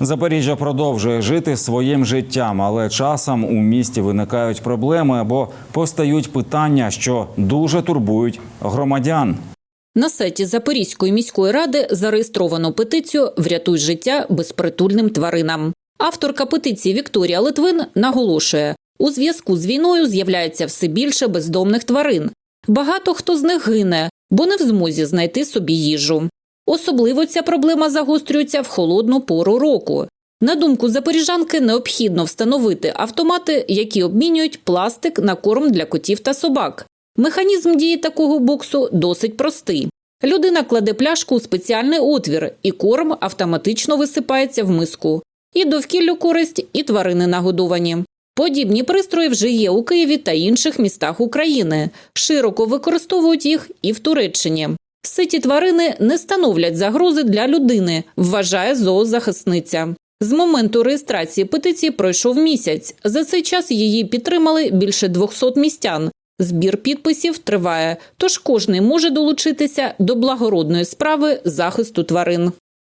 Запоріжжя продовжує жити своїм життям, але часом у місті виникають проблеми або постають питання, що дуже турбують громадян. На сайті Запорізької міської ради зареєстровано петицію Врятуй життя безпритульним тваринам. Авторка петиції Вікторія Литвин наголошує, у зв'язку з війною з'являється все більше бездомних тварин. Багато хто з них гине, бо не в змозі знайти собі їжу. Особливо ця проблема загострюється в холодну пору року. На думку запоріжанки, необхідно встановити автомати, які обмінюють пластик на корм для котів та собак. Механізм дії такого боксу досить простий. Людина кладе пляшку у спеціальний отвір, і корм автоматично висипається в миску. І довкіллю користь, і тварини нагодовані. Подібні пристрої вже є у Києві та інших містах України. Широко використовують їх і в Туреччині. Ситі тварини не становлять загрози для людини, вважає зоозахисниця. З моменту реєстрації петиції пройшов місяць. За цей час її підтримали більше 200 містян. Збір підписів триває, тож кожний може долучитися до благородної справи захисту тварин.